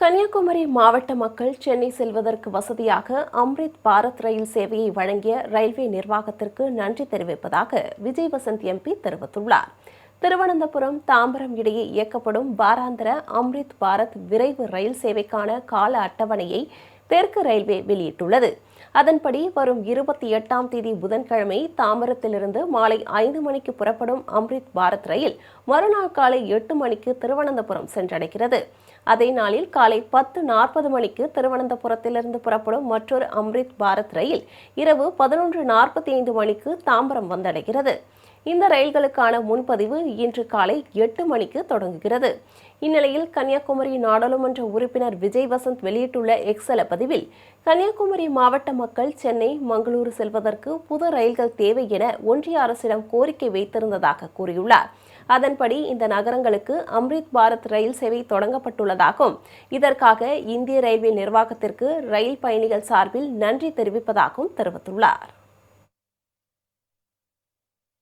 கன்னியாகுமரி மாவட்ட மக்கள் சென்னை செல்வதற்கு வசதியாக அம்ரித் பாரத் ரயில் சேவையை வழங்கிய ரயில்வே நிர்வாகத்திற்கு நன்றி தெரிவிப்பதாக விஜய் வசந்த் எம்பி தெரிவித்துள்ளார். திருவனந்தபுரம் தாம்பரம் இடையே இயக்கப்படும் வாராந்திர அம்ரித் பாரத் விரைவு ரயில் சேவைக்கான கால அட்டவணையை தெற்கு ரயில்வே வெளியிட்டுள்ளது. அதன்படி வரும் இருபத்தி எட்டாம் தேதி புதன்கிழமை தாம்பரத்திலிருந்து மாலை ஐந்து மணிக்கு புறப்படும் அம்ரித் பாரத் ரயில் மறுநாள் காலை எட்டு மணிக்கு திருவனந்தபுரம் சென்றடைகிறது. அதே நாளில் காலை பத்து நாற்பது மணிக்கு திருவனந்தபுரத்திலிருந்து புறப்படும் மற்றொரு அம்ரித் பாரத் ரயில் இரவு பதினொன்று நாற்பத்தி ஐந்து மணிக்கு தாம்பரம் வந்தடைகிறது. இந்த ரயில்களுக்கான முன்பதிவு இன்று காலை எட்டு மணிக்கு தொடங்குகிறது. இந்நிலையில் கன்னியாகுமரி நாடாளுமன்ற உறுப்பினர் விஜய் வசந்த் வெளியிட்டுள்ள எக்ஸல பதிவில் கன்னியாகுமரி மாவட்ட மக்கள் சென்னை மங்களூரு செல்வதற்கு புது ரயில்கள் தேவை என ஒன்றிய அரசிடம் கோரிக்கை வைத்திருந்ததாக கூறியுள்ளார். அதன்படி இந்த நகரங்களுக்கு அம்ரித் பாரத் ரயில் சேவை தொடங்கப்பட்டுள்ளதாகவும் இதற்காக இந்திய ரயில்வே நிர்வாகத்திற்கு ரயில் பயணிகள் சார்பில் நன்றி தெரிவிப்பதாகவும் தெரிவித்துள்ளார்.